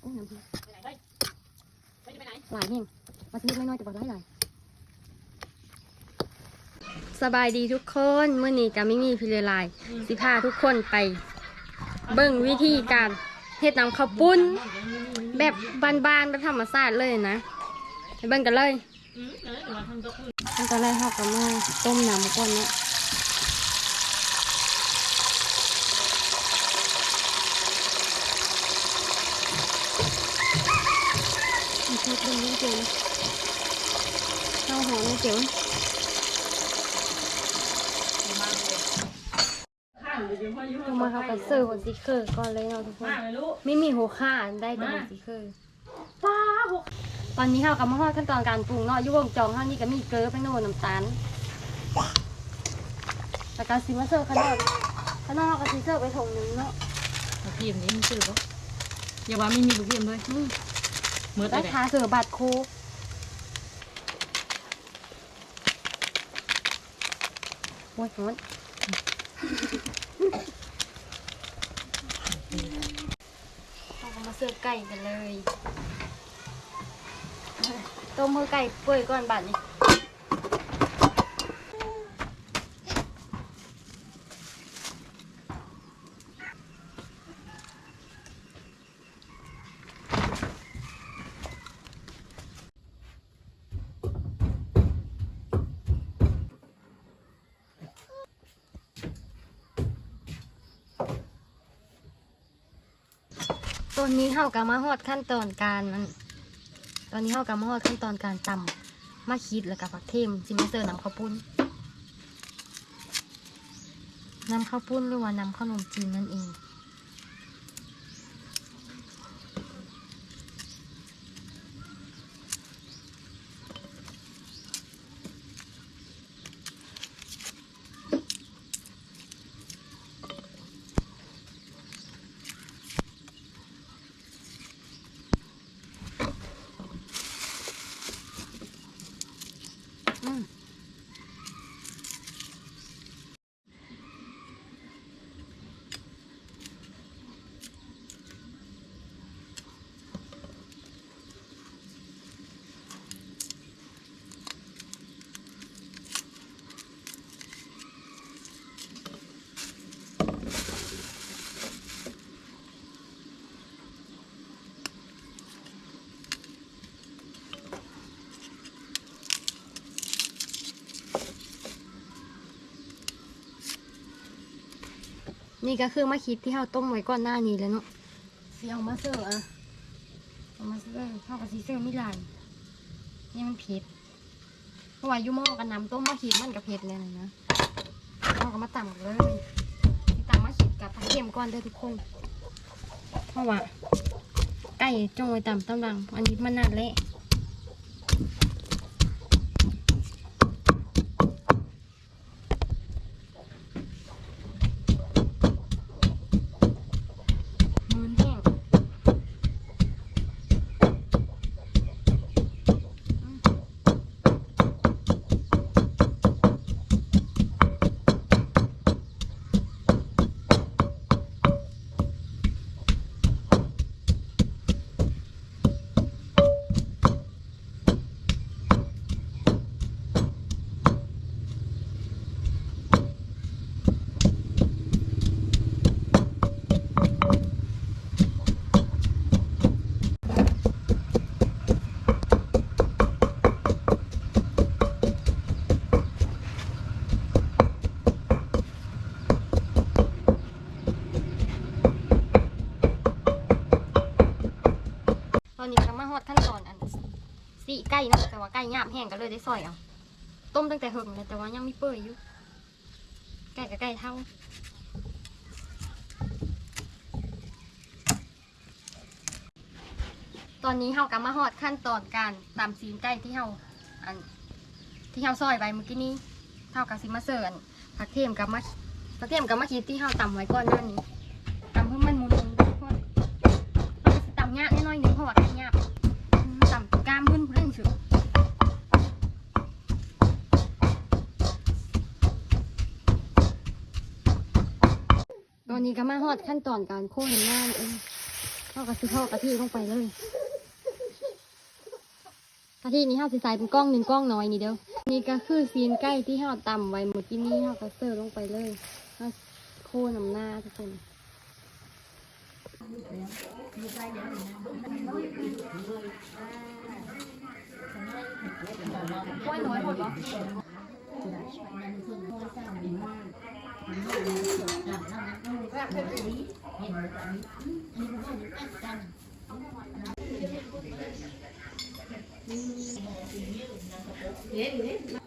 โอ้ยน้ำพริกหลายแห่งมาซื้อไม่น้อยแต่บอกหลายหลายสบายดีทุกคนเมื่อนี้ก็ไม่มีพิเรลายสิพาทุกคนไป เบิ่งวิธีการเฮ็ดน้ำข้าวปุ้น แบบบานๆแบบธรรมชาติเลยนะไปเบิ่งกันเลย ขั้นตอนแรกเราก็มาต้มน้ำก่อนเนาะมีเทปดึงนี่เจ๋งเข้าวหอมนี่เจ๋งเอามาเขากับเสิร์ฟหัวซิกเกอร์ก่อนเลยเนาะทุกคนไม่มีหัวข่าได้แต่หัวซิกเกอร์ป้า ตอนนี้เขากับมาฮอดขั้นตอนการปรุงเนาะอยุ่วงจองเท่านี้ก็มีเกลือไปโน่นน้ำตาลแต่การซิมาเสิร์ฟขนมขนมเราก็ซิเสิร์ฟไปถุงหนึงเนาะลูกพิมพ์นี่มันชื่อปะอย่าว่าไม่มีลูกพิมพ์ด้วยอืมเมื่อได้แต่ทาเสือบัตรโคกโอ้ยโหดเราก็มาเสิร์ฟไก่กันเลย ต้มมือไก่เปื่อยก่อนบัดนี้ตอนนี้เฮากะมาฮอดขั้นตอนการมัน ตอนนี้เฮากะมาฮอดขั้นตอนการตำมาคิดแล้วกับผักเทมซิมเซอร์น้ำข้าวปุ้นน้ำข้าวปุ้นหรือว่าน้ำข้าวนมจีนนั่นเอง นี่ก็คือมาคิดที่เฮาต้มไว้ก่อนหน้านี้แล้วเนาะสิเอามาเสิร์ฟอะเอามาเสิร์ฟเท่ากับซีเสิร์ฟไม่หลายนี่มันเผ็ดเพราะว่ายูหมอกับน้ำต้มมาคิดมันกับเผ็ดเลยนะนะเอาก็มาตำกันเลยที่ตำมาคิดกับผักเค็มก่อนเด้ทุกคน เพราะว่าไก่จงไว้ตำตำลังอันนี้มันนานเละ อนนี้ก็มาฮอดขั้นตอนอันสีไก่เนาะแต่ว่าไก่หยาบแห้งก็เลยได้ซอยเอาต้มตั้งแต่เหิงเลยแต่ว่ายังมีเปื่อยอยู่ไก่กับไก่เท่าตอนนี้เฮากำมาฮอดขั้นตอนการตำซีนไก่ที่เฮาอันที่เฮาซอยไว้เมื่อกี้นี้เท่ากับซิมาเสิร์นผักเทียมกับมะผักเทียมกับมะขีดที่เฮาตำไว้ก่อนหน้านี้ นี้ก็มาฮอดขั้นตอนการโค้เห็นหน้าเองเท่ากับสิทอดกระทิลงไปเลยกะทินี้เฮาสิใส่เป็นกล้องหนึ่งกล้องน้อยนี่เด้อนี่ก็คือซีนใกล้ที่เฮาต่ำไว้เมื่อกี้นี้เฮาก็เสิร์ฟลงไปเลยเฮาโค้น้ำหน้าทุกคนว่าน้อยหมดเหรอ มันคือโทรศัพท์ดีมากมันไม่ได้จดจำแล้วนะต้องรัก เน้นแบบนี้อันนี้ก็เป็นอันกันเห็นเห็น